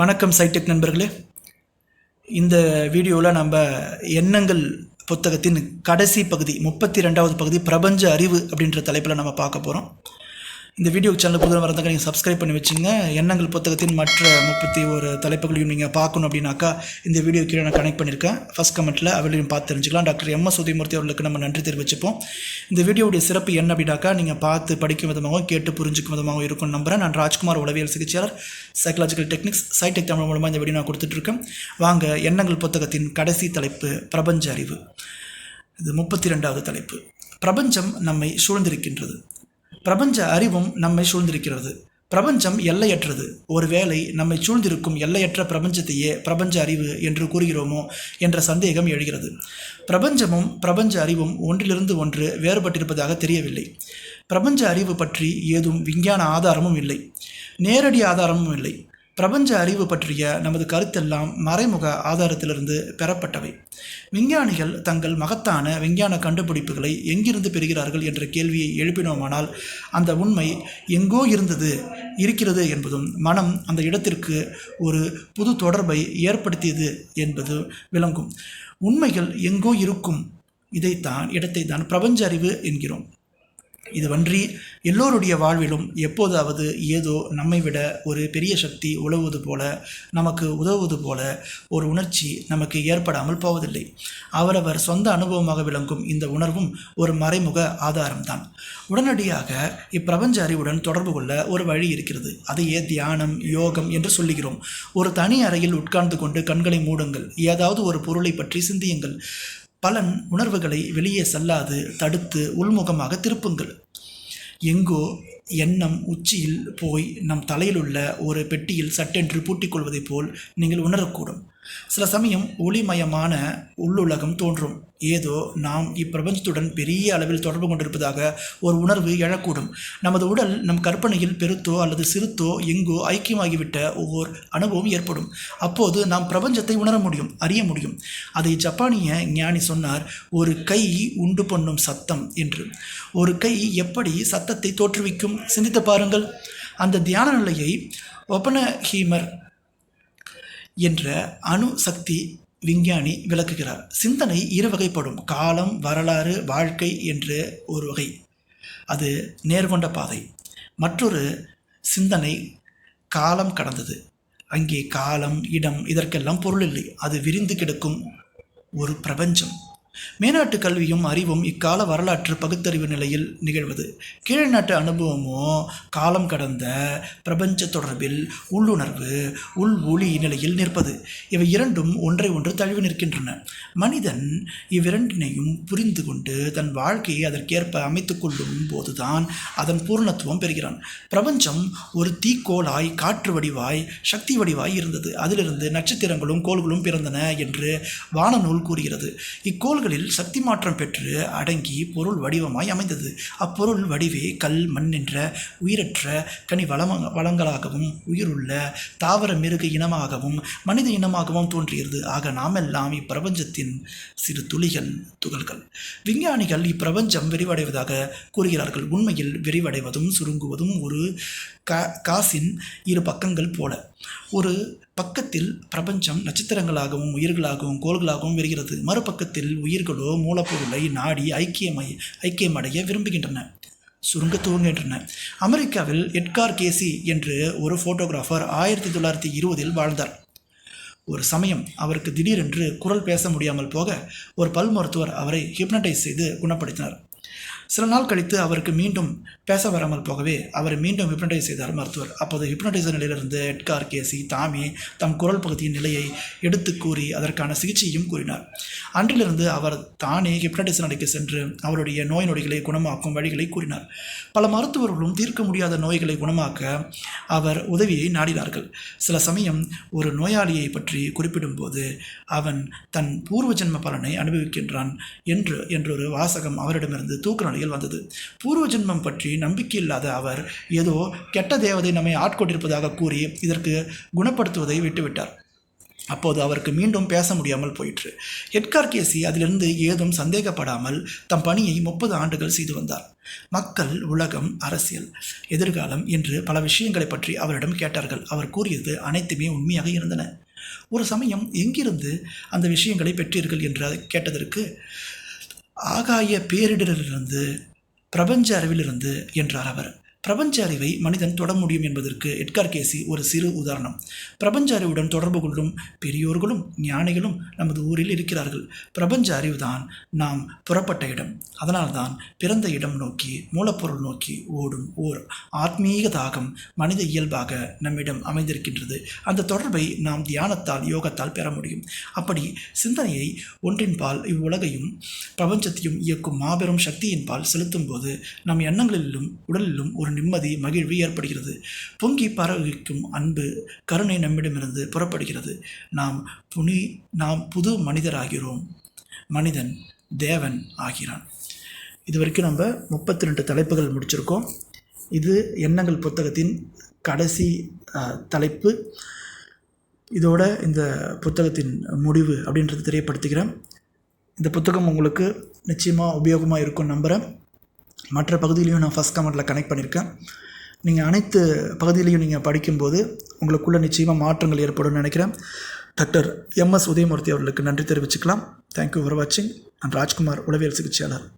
வணக்கம் சைடெக் நண்பர்களே. இந்த வீடியோவில் நம்ம எண்ணங்கள் புத்தகத்தின் கடைசி பகுதி முப்பத்தி ரெண்டாவது பகுதி பிரபஞ்ச அறிவு அப்படின்ற தலைப்பில் நம்ம பார்க்க போகிறோம் இந்த வீடியோ சேனல் புதுவாக வரதுக்கு நீங்கள் சப்ஸ்கிரைப் பண்ணி வச்சுங்க. எண்ணங்கள் புத்தகத்தின் மற்ற முப்பத்தி ஒரு தலைப்புகளையும் நீங்கள் பார்க்கணும் அப்படின்னாக்கா இந்த வீடியோ கீழே நான் கனெக்ட் பண்ணியிருக்கேன். ஃபஸ்ட் கமெண்ட்டில் அவளையும் பார்த்து தெரிஞ்சுக்கலாம். டாக்டர் எம் எஸ் சுதிமூர்த்தி அவர்களுக்கு நம்ம நன்றி தெரிவிச்சுப்போம். இந்த வீடியோவுடைய சிறப்பு என்ன அப்படின்னாக்கா நீங்கள் பார்த்து படிக்கும் விதமாகவும் கேட்டு புரிஞ்சுக்கும் விதமாகவும் இருக்கும் நம்புறேன். நான் ராஜ்குமார் உளவியல் சிகிச்சையாளர் சைக்கலாஜிக்கல் டெக்னிக்ஸ் சைடெக் தமிழ் மூலமாக இந்த வீடியோ நான் கொடுத்துட்ருக்கேன். வாங்க எண்ணங்கள் புத்தகத்தின் கடைசி தலைப்பு பிரபஞ்ச அறிவு. இது முப்பத்தி ரெண்டாவது தலைப்பு. பிரபஞ்சம் நம்மை சூழ்ந்திருக்கின்றது. பிரபஞ்ச அறிவும் நம்மை சூழ்ந்திருக்கிறது. பிரபஞ்சம் எல்லையற்றது. ஒருவேளை நம்மை சூழ்ந்திருக்கும் எல்லையற்ற பிரபஞ்சத்தையே பிரபஞ்ச அறிவு என்று கூறுகிறோமோ என்ற சந்தேகம் எழுகிறது. பிரபஞ்சமும் பிரபஞ்ச அறிவும் ஒன்றிலிருந்து ஒன்று வேறுபட்டிருப்பதாக தெரியவில்லை. பிரபஞ்ச அறிவு பற்றி ஏதும் விஞ்ஞான ஆதாரமும் இல்லை. நேரடி ஆதாரமும் இல்லை. பிரபஞ்ச அறிவு பற்றிய நமது கருத்தெல்லாம் மறைமுக ஆதாரத்திலிருந்து பெறப்பட்டவை. விஞ்ஞானிகள் தங்கள் மகத்தான விஞ்ஞான கண்டுபிடிப்புகளை எங்கிருந்து பெறுகிறார்கள் என்ற கேள்வியை எழுப்பினோமானால் அந்த உண்மை எங்கோ இருந்தது இருக்கிறது என்பதும் மனம் அந்த இடத்திற்கு ஒரு புது தொடர்பை ஏற்படுத்தியது என்பது விளங்கும். உண்மைகள் எங்கோ இருக்கும் இதைத்தான் இடத்தை தான் பிரபஞ்ச அறிவு என்கிறோம். இதுவன்றி எல்லோருடைய வாழ்விலும் எப்போதாவது ஏதோ நம்மை விட ஒரு பெரிய சக்தி உழவுவது போல நமக்கு உதவுவது போல ஒரு உணர்ச்சி நமக்கு ஏற்படாமல் போவதில்லை. அவரவர் சொந்த அனுபவமாக விளங்கும் இந்த உணர்வும் ஒரு மறைமுக ஆதாரம்தான். உடனடியாக இப்பிரபஞ்ச அறிவுடன் தொடர்பு கொள்ள ஒரு வழி இருக்கிறது. அதையே தியானம் யோகம் என்று சொல்லுகிறோம். ஒரு தனி அறையில் உட்கார்ந்து கொண்டு கண்களை மூடுங்கள். ஏதாவது ஒரு பொருளை பற்றி சிந்தியுங்கள். பலன் உணர்வுகளை வெளியே செல்லாது தடுத்து உள்முகமாக திருப்புங்கள். எங்கோ எண்ணம் உச்சியில் போய் நம் தலையிலுள்ள ஒரு பெட்டியில் சட்டென்று பூட்டிக்கொள்வதைப் போல் நீங்கள் உணரக்கூடும். சில சமயம் ஒளிமயமான உள்ளுலகம் தோன்றும். ஏதோ நாம் இப்பிரபஞ்சத்துடன் பெரிய அளவில் தொடர்பு கொண்டிருப்பதாக ஒரு உணர்வு எழக்கூடும். நமது உடல் நம் கற்பனையில் பெருத்தோ அல்லது சிறுத்தோ எங்கோ ஐக்கியமாகிவிட்ட ஒவ்வொரு அனுபவம் ஏற்படும். அப்போது நாம் பிரபஞ்சத்தை உணர முடியும் அறிய முடியும். அதை ஜப்பானிய ஞானி சொன்னார் ஒரு கை உண்டு பண்ணும் சத்தம் என்று. ஒரு கை எப்படி சத்தத்தை தோற்றுவிக்கும்? சிந்தித்து பாருங்கள். அந்த தியான நிலையை ஒப்பன ஹீமர் என்ற அணு சக்தி விஞ்ஞானி விளக்குகிறார். சிந்தனை இரு வகைப்படும் காலம் வரலாறு வாழ்க்கை என்று ஒரு வகை. அது நேர்கொண்ட பாதை. மற்றொரு சிந்தனை காலம் கடந்தது. அங்கே காலம் இடம் இதற்கெல்லாம் பொருள் இல்லை. அது விரிந்து கிடக்கும் ஒரு பிரபஞ்சம். மேனாட்டு கல்வியும் அறிவும் இக்கால வரலாற்று பகுத்தறிவு நிலையில் நிகழ்வது. கீழ்நாட்டு அனுபவமோ காலம் கடந்த பிரபஞ்ச தொடர்பில் உள்ளுணர்வு உள் ஒளி நிலையில் நிற்பது. இவை இரண்டும் ஒன்றை ஒன்று தழுவி நிற்கின்றன. மனிதன் இவ்விரண்டினையும் புரிந்து கொண்டு தன் வாழ்க்கையை அதற்கேற்ப அமைத்து கொள்ளும் போதுதான் அதன் பூர்ணத்துவம் பெறுகிறான். பிரபஞ்சம் ஒரு தீக்கோளாய் காற்று வடிவாய் சக்தி வடிவாய் இருந்தது. அதிலிருந்து நட்சத்திரங்களும் கோள்களும் பிறந்தன என்று வானநூல் கூறுகிறது. இக்கோள் பொருள்களில் சக்தி மாற்றம் பெற்று அடங்கி பொருள் வடிவமாய் அமைந்தது. அப்பொருள் வடிவே கல் மண் என்ற உயிரற்ற கனி வளம வளங்களாகவும் உயிருள்ள தாவர மிருக இனமாகவும் மனித இனமாகவும் தோன்றுகிறது ஆக நாமெல்லாம் இப்பிரபஞ்சத்தின் சிறு துளிகள் துகள்கள். விஞ்ஞானிகள் இப்பிரபஞ்சம் விரிவடைவதாக கூறுகிறார்கள். உண்மையில் விரிவடைவதும் சுருங்குவதும் ஒரு கா காசின் இரு பக்கங்கள் போல. ஒரு பக்கத்தில் பிரபஞ்சம் நட்சத்திரங்களாகவும் உயிர்களாகவும் கோள்களாகவும் வருகிறது மறுபக்கத்தில் உயிர்களோ மூலப்பொருளை நாடி ஐக்கியமை ஐக்கியமடைய விரும்புகின்றன. சுருங்க துவங்குகின்றன. அமெரிக்காவில் எட்கார் கேசி என்று ஒரு ஃபோட்டோகிராஃபர் ஆயிரத்தி தொள்ளாயிரத்தி இருபதில் வாழ்ந்தார். ஒரு சமயம் அவருக்கு திடீரென்று குரல் பேச முடியாமல் போக ஒரு பல் மருத்துவர் அவரை ஹிப்னடைஸ் செய்து குணப்படுத்தினார். சில நாள் கழித்து அவருக்கு மீண்டும் பேச வராமல் போகவே அவர் மீண்டும் ஹிப்னடைஸ் செய்தார் மருத்துவர். அப்போது ஹிப்னடைசர் நிலையிலிருந்து எட்கார் கேசி தாமே தம் குரல் பகுதியின் நிலையை எடுத்து கூறி அதற்கான சிகிச்சையும் கூறினார். அன்றிலிருந்து அவர் தானே ஹிப்னடைசர் நிலைக்கு சென்று அவருடைய நோய் நொடிகளை குணமாக்கும் வழிகளை கூறினார். பல மருத்துவர்களும் தீர்க்க முடியாத நோய்களை குணமாக்க அவர் உதவியை நாடினார்கள். சில சமயம் ஒரு நோயாளியை பற்றி குறிப்பிடும்போது அவன் தன் பூர்வ ஜென்ம பலனை அனுபவிக்கின்றான் என்று என்றொரு வாசகம் அவரிடமிருந்து தூக்க நிலையில் வந்தது. பூர்வ ஜென்மம் பற்றி நம்பிக்கை இல்லாத அவர் ஏதோ கெட்ட தேவதை நம்மை ஆட்கொண்டிருப்பதாக கூறி இதற்கு குணப்படுத்துவதை விட்டுவிட்டார். அப்போது அவருக்கு மீண்டும் பேச முடியாமல் போயிற்று. எட்கார் கேசி அதிலிருந்து ஏதும் சந்தேகப்படாமல் தம் பணியை முப்பது ஆண்டுகள் செய்து வந்தார். மக்கள் உலகம் அரசியல் எதிர்காலம் என்று பல விஷயங்களை பற்றி அவரிடம் கேட்டார்கள். அவர் கூறியது அனைத்துமே உண்மையாக இருந்தன. ஒரு சமயம் எங்கிருந்து அந்த விஷயங்களை பெற்றீர்கள் என்று கேட்டதற்கு ஆகாய பேரிடரிலிருந்து பிரபஞ்ச அறிவிலிருந்து என்றார் அவர். பிரபஞ்ச அறிவை மனிதன் தொட முடியும் என்பதற்கு எட்கார் கேசி ஒரு சிறு உதாரணம். பிரபஞ்ச அறிவுடன் தொடர்பு கொள்ளும் பெரியோர்களும் ஞானிகளும் நமது ஊரில் இருக்கிறார்கள். பிரபஞ்ச அறிவுதான் நாம் புறப்பட்ட இடம். அதனால்தான் பிறந்த இடம் நோக்கி மூலப்பொருள் நோக்கி ஓடும் ஓர் ஆத்மீக தாகம் மனித இயல்பாக நம்மிடம் அமைந்திருக்கின்றது. அந்த தொடர்பை நாம் தியானத்தால் யோகத்தால் பெற முடியும். அப்படி சிந்தனையை ஒன்றின்பால் இவ்வுலகையும் பிரபஞ்சத்தையும் இயக்கும் மாபெரும் சக்தியின்பால் செலுத்தும் போது நம் எண்ணங்களிலும் உடலிலும் ஒரு நிம்மதி மகிழ்வு ஏற்படுகிறது. பொங்கி பரவிக்கும் அன்பு கருணை நம்மிடமிருந்து புறப்படுகிறது. நாம் புனி நாம் புது மனிதராகிறோம். மனிதன் தேவன் ஆகிறான். இது வரைக்கும் நம்ம முப்பத்தி ரெண்டு தலைப்புகள் முடிச்சிருக்கோம். இது எண்ணங்கள் புத்தகத்தின் கடைசி தலைப்பு. இதோட இந்த புத்தகத்தின் முடிவு அப்படின்றத தெரியப்படுத்துகிறேன் இந்த புத்தகம் உங்களுக்கு நிச்சயமாக உபயோகமாக இருக்கும் நம்புகிறேன் மற்ற பகுதியிலையும் நான் ஃபஸ்ட் கமெண்ட்டில் கனெக்ட் பண்ணியிருக்கேன் நீங்கள் அனைத்து பகுதியிலையும் நீங்கள் படிக்கும்போது உங்களுக்குள்ளே நிச்சயமாக மாற்றங்கள் ஏற்படும்னு நினைக்கிறேன். டாக்டர் எம்எஸ் உதயமூர்த்தி அவர்களுக்கு நன்றி தெரிவிச்சுக்கலாம். தேங்க்யூ ஃபார் வாட்சிங் நான் ராஜ்குமார் உளவியல் சிகிச்சையாளர்.